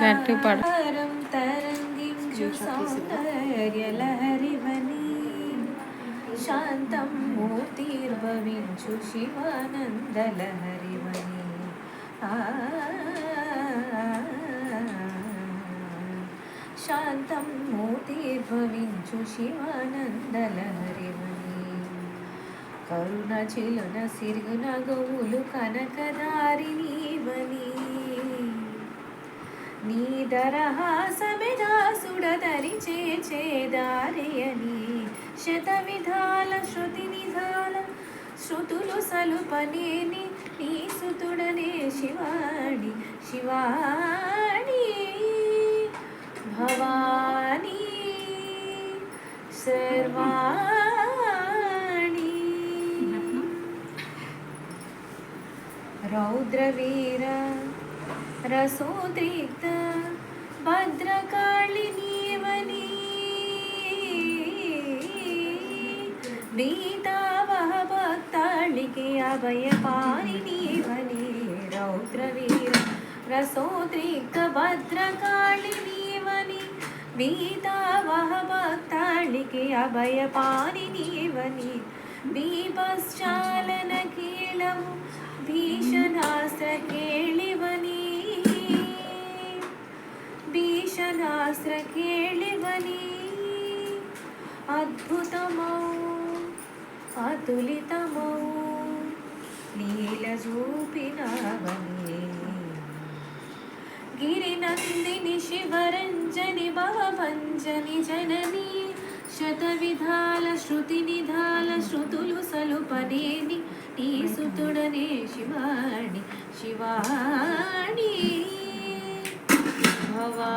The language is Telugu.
പാട്ട് പാടും ശാന്തം മൂർത്തിർഭവിഞ്ചു ശിവാനന്ദലഹരിവനി. ശാന്തം മൂർത്തിർഭവിഞ്ചു ശിവാനന്ദലഹരിവനി. ఆ, శాంతం మూర్తిర్భవించు శివానందలహరివని కరుణ చిలున సిరుగున గోవులు కనకదారినీవని నీ దరహాసమిదాసుడదరి చేచేదారియని శత శతవిధాల శృతి నిధాల శృతులు సలుపనేని. నీ సుతుడనే శివాణి శివాణి భవానీ. సర్వా రౌద్రవీర రసోద్రిక్త భద్రకాళినీవని భీతావహ భక్తాళికి అభయపారిణీవని రౌద్రవీర రసోద్రిక్త భద్రకాళినీవని భీతావహ భక్తాళికి అభయపారిణీవని బీభశ్చాలన కీళము భీషణాస్త్ర కేళివని భీషణాస్త్ర కేళివని అద్భుతమౌ అతులితమౌ నీల చూపినవని గిరినందిని శివరంజని భవభంజని జనని శతవిధాల శృతి నిధాల శృతులు సలుపనేని నీ సుతుడనే శివాణి శివాణి. భవా